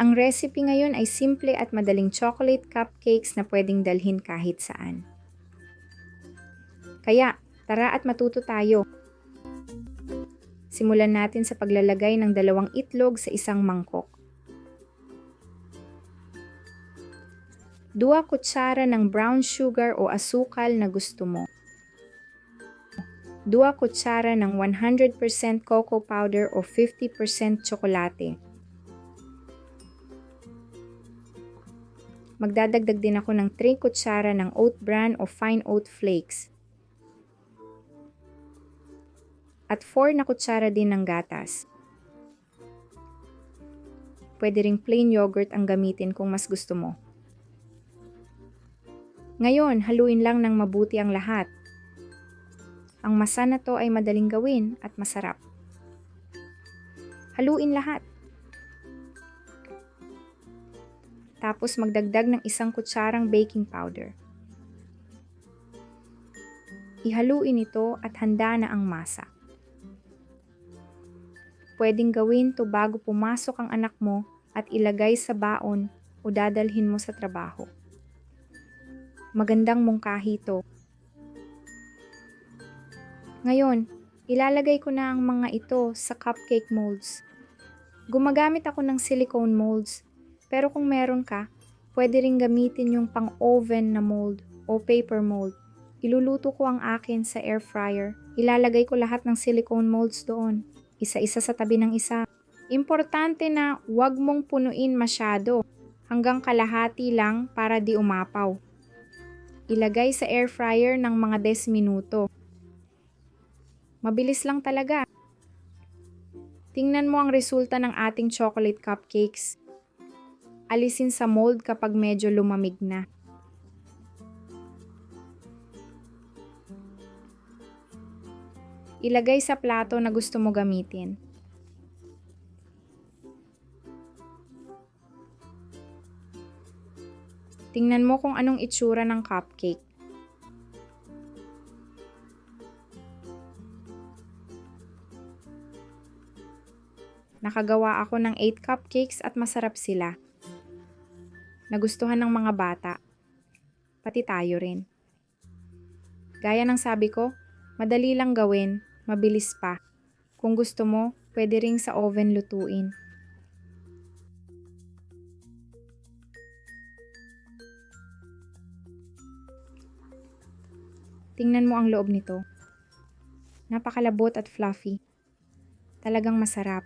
Ang recipe ngayon ay simple at madaling chocolate cupcakes na pwedeng dalhin kahit saan. Kaya, tara at matuto tayo. Simulan natin sa paglalagay ng dalawang itlog sa isang mangkok. Dua kutsara ng brown sugar o asukal na gusto mo. Dua kutsara ng 100% cocoa powder o 50% tsokolate. Magdadagdag din ako ng 3 kutsara ng oat bran o fine oat flakes. At 4 na kutsara din ng gatas. Pwede ring plain yogurt ang gamitin kung mas gusto mo. Ngayon, haluin lang ng mabuti ang lahat. Ang masa na to ay madaling gawin at masarap. Haluin lahat. Tapos magdagdag ng isang kutsarang baking powder. Ihaluin ito at handa na ang masa. Pwedeng gawin to bago pumasok ang anak mo at ilagay sa baon o dadalhin mo sa trabaho. Magandang mungkahi to. Ngayon, ilalagay ko na ang mga ito sa cupcake molds. Gumagamit ako ng silicone molds, pero kung meron ka, pwede rin gamitin yung pang-oven na mold o paper mold. Iluluto ko ang akin sa air fryer. Ilalagay ko lahat ng silicone molds doon, isa-isa sa tabi ng isa. Importante na huwag mong punuin masyado, hanggang kalahati lang para di umapaw ilagay sa air fryer ng mga 10 minuto. Mabilis lang talaga. Tingnan mo ang resulta ng ating chocolate cupcakes. Alisin sa mold kapag medyo lumamig na. Ilagay sa plato na gusto mo gamitin. Tingnan mo kung anong itsura ng cupcake. Nakagawa ako ng 8 cupcakes at masarap sila. Nagustuhan ng mga bata. Pati tayo rin. Gaya ng sabi ko, madali lang gawin, mabilis pa. Kung gusto mo, pwede ring sa oven lutuin. Tingnan mo ang loob nito. Napakalabot at fluffy. Talagang masarap.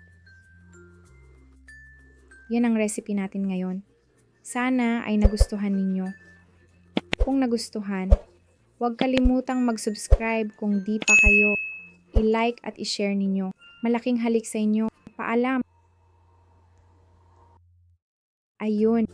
Yan ang recipe natin ngayon. Sana ay nagustuhan ninyo. Kung nagustuhan, huwag kalimutang mag-subscribe kung di pa kayo. I-like at i-share ninyo. Malaking halik sa inyo. Paalam. Ayun.